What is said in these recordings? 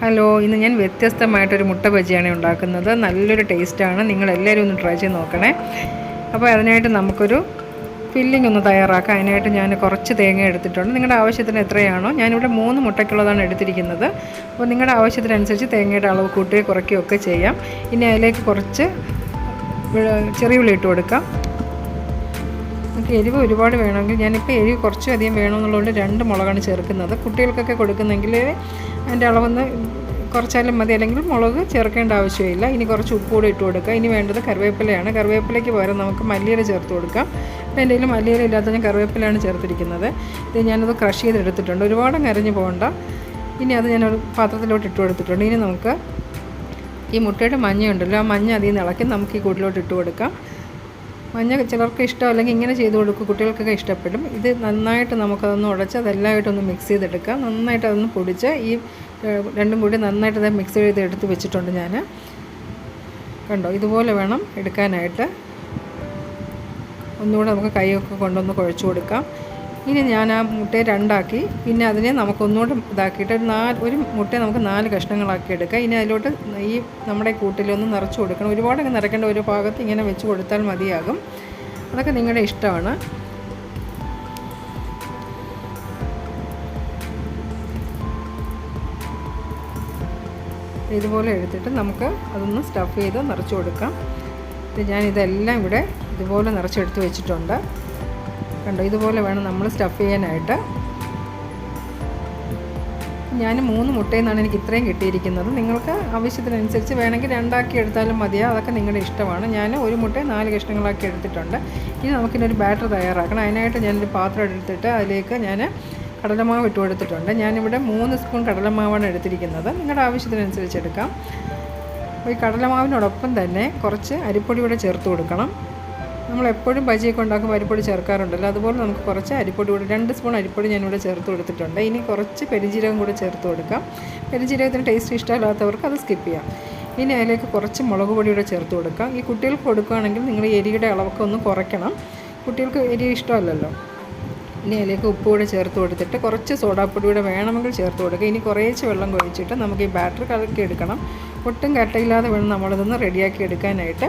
Hello ഇന്ന് ഞാൻ വ്യത്യസ്തമായിട്ടൊരു മുട്ട ബജിയാണ് ഉണ്ടാക്കുന്നത്. നല്ലൊരു ടേസ്റ്റാണ്. നിങ്ങളെല്ലാവരും ഒന്ന് ട്രൈ ചെയ്ത് നോക്കണേ. അപ്പോൾ അതിനായിട്ട് നമുക്കൊരു ഫില്ലിംഗ് ഒന്ന് തയ്യാറാക്കാം. അതിനായിട്ട് ഞാൻ കുറച്ച് തേങ്ങ എടുത്തിട്ടുണ്ട്. നിങ്ങളുടെ ആവശ്യത്തിന് എത്രയാണോ ഞാനിവിടെ മൂന്ന് മുട്ടയ്ക്കുള്ളതാണ് എടുത്തിരിക്കുന്നത്. അപ്പോൾ നിങ്ങളുടെ ആവശ്യത്തിനനുസരിച്ച് തേങ്ങയുടെ അളവ് കൂട്ടുകയോ കുറയ്ക്കുകയോ ഒക്കെ ചെയ്യാം. ഇനി അതിലേക്ക് കുറച്ച് ചെറിയ ഉള്ളി ഇട്ട് കൊടുക്കാം. നമുക്ക് എരിവ് ഒരുപാട് വേണമെങ്കിൽ ഞാനിപ്പോൾ എരിവ് കുറച്ചും അധികം വേണമെന്നുള്ളതുകൊണ്ട് രണ്ട് മുളകാണ് ചേർക്കുന്നത്. കുട്ടികൾക്കൊക്കെ കൊടുക്കുന്നെങ്കിൽ അതിന്റെ അളവൊന്ന് കുറച്ചാലും മതി. അല്ലെങ്കിൽ മുളക് ചേർക്കേണ്ട ആവശ്യമില്ല. ഇനി കുറച്ച് ഉപ്പ് കൂടി ഇട്ട് കൊടുക്കുക. ഇനി വേണ്ടത് കറിവേപ്പിലയാണ്. കറിവേപ്പിലയ്ക്ക് പകരം നമുക്ക് മല്ലിയില ചേർത്ത് കൊടുക്കാം. അപ്പോൾ എന്റെ കയ്യിൽ മല്ലിയില ഇല്ലാത്ത ഞാൻ കറിവേപ്പിലയാണ് ചേർത്തിരിക്കുന്നത്. ഇത് ഞാനത് ക്രഷ് ചെയ്തെടുത്തിട്ടുണ്ട്. ഒരുപാട് കരഞ്ഞു പോകണ്ട. ഇനി അത് ഞാൻ ഒരു പാത്രത്തിലോട്ട് ഇട്ട് കൊടുത്തിട്ടുണ്ട്. ഇനി നമുക്ക് ഈ മുട്ടയുടെ മഞ്ഞ ഉണ്ടല്ലോ ആ മഞ്ഞ അതിൽ നിന്ന് ഇളക്കി നമുക്ക് ഈ കൂട്ടിലോട്ട് ഇട്ട് കൊടുക്കാം. മഞ്ഞ ചിലർക്ക് ഇഷ്ടം അല്ലെങ്കിൽ ഇങ്ങനെ ചെയ്ത് കൊടുക്കും. കുട്ടികൾക്കൊക്കെ ഇഷ്ടപ്പെടും. ഇത് നന്നായിട്ട് നമുക്കതൊന്ന് ഉടച്ച് അതെല്ലാമായിട്ടൊന്ന് മിക്സ് ചെയ്തെടുക്കാം. നന്നായിട്ട് അതൊന്ന് പൊടിച്ച് ഈ രണ്ടും കൂടി നന്നായിട്ട് ഇത് മിക്സ് ചെയ്ത് എടുത്ത് വെച്ചിട്ടുണ്ട് ഞാൻ കണ്ടോ? ഇതുപോലെ വേണം എടുക്കാനായിട്ട്. ഒന്നുകൂടെ നമുക്ക് കൈയൊക്കെ കൊണ്ടൊന്ന് കുഴച്ച് കൊടുക്കാം. ഇനി ഞാൻ ആ മുട്ടയെ രണ്ടാക്കി. പിന്നെ അതിനെ നമുക്കൊന്നുകൂടെ ഇതാക്കിയിട്ട് നാല് ഒരു മുട്ടയെ നമുക്ക് നാല് കഷ്ണങ്ങളാക്കി എടുക്കാം. ഇനി അതിലോട്ട് ഈ നമ്മുടെ കൂട്ടിലൊന്ന് നിറച്ച് കൊടുക്കണം. ഒരുപാടൊക്കെ നിറയ്ക്കേണ്ട ഒരു ഭാഗത്ത് ഇങ്ങനെ വെച്ച് കൊടുത്താൽ മതിയാകും. അതൊക്കെ നിങ്ങളുടെ ഇഷ്ടമാണ്. ഇതുപോലെ എടുത്തിട്ട് നമുക്ക് അതൊന്ന് സ്റ്റഫ് ചെയ്ത് നിറച്ച് കൊടുക്കാം. ഞാൻ ഇതെല്ലാം ഇവിടെ ഇതുപോലെ നിറച്ചെടുത്ത് വെച്ചിട്ടുണ്ട്. കണ്ടോ ഇതുപോലെ വേണം നമ്മൾ സ്റ്റഫ് ചെയ്യാനായിട്ട്. ഞാൻ മൂന്ന് മുട്ടയിൽ നിന്നാണ് എനിക്ക് ഇത്രയും കിട്ടിയിരിക്കുന്നത്. നിങ്ങൾക്ക് ആവശ്യത്തിനനുസരിച്ച് വേണമെങ്കിൽ രണ്ടാക്കി എടുത്താലും മതിയോ. അതൊക്കെ നിങ്ങളുടെ ഇഷ്ടമാണ്. ഞാൻ ഒരു മുട്ടയെ നാല് കഷ്ണങ്ങളാക്കി എടുത്തിട്ടുണ്ട്. ഇനി നമുക്കിനൊരു ബാറ്റർ തയ്യാറാക്കണം. അതിനായിട്ട് ഞാനൊരു പാത്രം എടുത്തിട്ട് അതിലേക്ക് ഞാൻ കടലമാവ് ഇട്ട് കൊടുത്തിട്ടുണ്ട്. ഞാനിവിടെ മൂന്ന് സ്പൂൺ കടലമാവാണ് എടുത്തിരിക്കുന്നത്. നിങ്ങളുടെ ആവശ്യത്തിനനുസരിച്ച് എടുക്കാം. അപ്പോൾ ഈ കടലമാവിനോടൊപ്പം തന്നെ കുറച്ച് അരിപ്പൊടി കൂടെ ചേർത്ത് കൊടുക്കണം. നമ്മൾ എപ്പോഴും ബജിയൊക്കെ ഉണ്ടാക്കുമ്പോൾ അരിപ്പൊടി ചേർക്കാറുണ്ടല്ലോ. അതുപോലെ നമുക്ക് കുറച്ച് അരിപ്പൊടി കൂടെ രണ്ട് സ്പൂൺ അരിപ്പൊടി ഞാനിവിടെ ചേർത്ത് കൊടുത്തിട്ടുണ്ട്. ഇനി കുറച്ച് പെരിഞ്ജീരകം കൂടെ ചേർത്ത് കൊടുക്കാം. പെരിഞ്ജീരകത്തിന് ടേസ്റ്റ് ഇഷ്ടമില്ലാത്തവർക്ക് അത് സ്കിപ്പ് ചെയ്യാം. ഇനി അതിലേക്ക് കുറച്ച് മുളക് പൊടി കൂടെ ചേർത്ത് കൊടുക്കാം. ഈ കുട്ടികൾക്ക് കൊടുക്കുകയാണെങ്കിൽ നിങ്ങൾ എരിയുടെ അളവൊക്കെ ഒന്ന് കുറയ്ക്കണം. കുട്ടികൾക്ക് എരി ഇഷ്ടമല്ലല്ലോ. ഇനി അതിലേക്ക് ഉപ്പ് കൂടെ ചേർത്ത് കൊടുത്തിട്ട് കുറച്ച് സോഡാപ്പൊടി കൂടെ വേണമെങ്കിൽ ചേർത്ത് കൊടുക്കുക. ഇനി കുറേശ്ശെ വെള്ളം കുഴിച്ചിട്ട് നമുക്ക് ഈ ബാറ്റർ കലക്കി എടുക്കണം. ഒട്ടും കട്ടയില്ലാതെ വേണം നമ്മളിതൊന്ന് റെഡിയാക്കി എടുക്കാനായിട്ട്.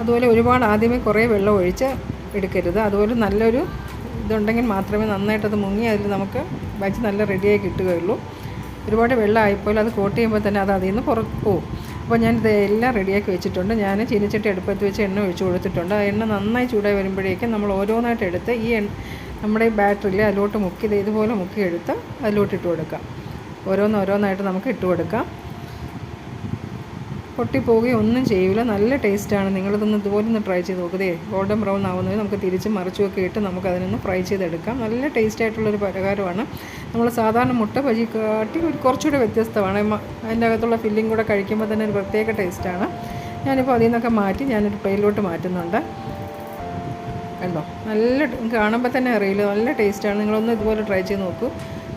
അതുപോലെ ഒരുപാട് ആദ്യമേ കുറേ വെള്ളം ഒഴിച്ച് എടുക്കരുത്. അതുപോലെ നല്ലൊരു ഇതുണ്ടെങ്കിൽ മാത്രമേ നന്നായിട്ടത് മുങ്ങി അതിൽ നമുക്ക് ബാച്ച് നല്ല റെഡിയായി കിട്ടുകയുള്ളൂ. ഒരുപാട് വെള്ളം ആയിപ്പോൾ അത് കോട്ട് ചെയ്യുമ്പോൾ തന്നെ അത് അതിൽ നിന്ന് പുറത്ത് പോകും അപ്പോൾ ഞാൻ ഇതെല്ലാം റെഡിയാക്കി വെച്ചിട്ടുണ്ട്. ഞാൻ ചീനിച്ചട്ടി അടുപ്പത്ത് വെച്ച് എണ്ണ ഒഴിച്ച് കൊടുത്തിട്ടുണ്ട്. ആ എണ്ണ നന്നായി ചൂടായി വരുമ്പോഴേക്കും നമ്മൾ ഓരോന്നായിട്ട് എടുത്ത് ഈ നമ്മുടെ ഈ ബാറ്ററിൽ അതിലോട്ട് മുക്കി ഇതുപോലെ മുക്കി എടുത്ത് അതിലോട്ട് ഇട്ട് കൊടുക്കാം. ഓരോന്നോരോന്നായിട്ട് നമുക്ക് ഇട്ട് കൊടുക്കാം. പൊട്ടിപ്പോവുകയോ ഒന്നും ചെയ്യില്ല നല്ല ടേസ്റ്റാണ് നിങ്ങളിതൊന്ന് ഇതുപോലെ ഒന്ന് ട്രൈ ചെയ്ത് നോക്കുക ഗോൾഡൻ ബ്രൗൺ ആവുന്നത് നമുക്ക് തിരിച്ച് മറിച്ചുമൊക്കെ ഇട്ട് നമുക്ക് അതിനൊന്ന് ഫ്രൈ ചെയ്തെടുക്കാം. നല്ല ടേസ്റ്റ് ആയിട്ടുള്ളൊരു പലഹാരമാണ്. നമ്മൾ സാധാരണ മുട്ട പജി കാട്ടി ഒരു കുറച്ചുകൂടെ വ്യത്യസ്തമാണ്. അതിന്റെ അകത്തുള്ള ഫില്ലിംഗ് കൂടെ കഴിക്കുമ്പോൾ തന്നെ ഒരു പ്രത്യേക ടേസ്റ്റാണ് ഞാനിപ്പോൾ അതിൽ നിന്നൊക്കെ മാറ്റി ഞാനൊരു പ്ലേറ്റിലോട്ട് മാറ്റുന്നുണ്ട്. കണ്ടോ? നല്ല കാണുമ്പോൾ തന്നെ അറിയില്ല. നല്ല ടേസ്റ്റാണ് നിങ്ങളൊന്ന് ഇതുപോലെ ട്രൈ ചെയ്ത് നോക്കൂ.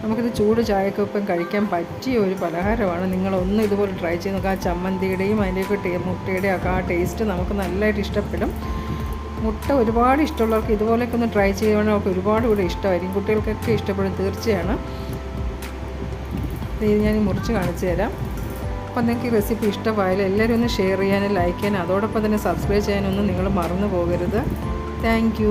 നമുക്കിത് ചൂട് ചായക്കൊപ്പം കഴിക്കാൻ പറ്റിയ ഒരു പലഹാരമാണ്. നിങ്ങളൊന്ന് ഇതുപോലെ ട്രൈ ചെയ്ത് നോക്കുക ആ ചമ്മന്തിയുടെയും അതിന്റെയൊക്കെ മുട്ടയുടെയും ഒക്കെ ആ ടേസ്റ്റ് നമുക്ക് നല്ലതായിട്ട് ഇഷ്ടപ്പെടും. മുട്ട ഒരുപാട് ഇഷ്ടമുള്ളവർക്ക് ഇതുപോലെയൊക്കെ ഒന്ന് ട്രൈ ചെയ്യുകയാണെങ്കിൽ അവർക്ക് ഒരുപാട് കൂടെ ഇഷ്ടമായിരിക്കും. കുട്ടികൾക്കൊക്കെ ഇഷ്ടപ്പെടും തീർച്ചയാണ്. ഇത് ഞാൻ മുറിച്ച് കാണിച്ചു തരാം. അപ്പോൾ നിങ്ങൾക്ക് ഈ റെസിപ്പി ഇഷ്ടമായാലും എല്ലാവരും ഒന്ന് ഷെയർ ചെയ്യാനും ലൈക്ക് ചെയ്യാനും അതോടൊപ്പം തന്നെ സബ്സ്ക്രൈബ് ചെയ്യാനൊന്നും നിങ്ങൾ മറന്നു പോകരുത്. താങ്ക്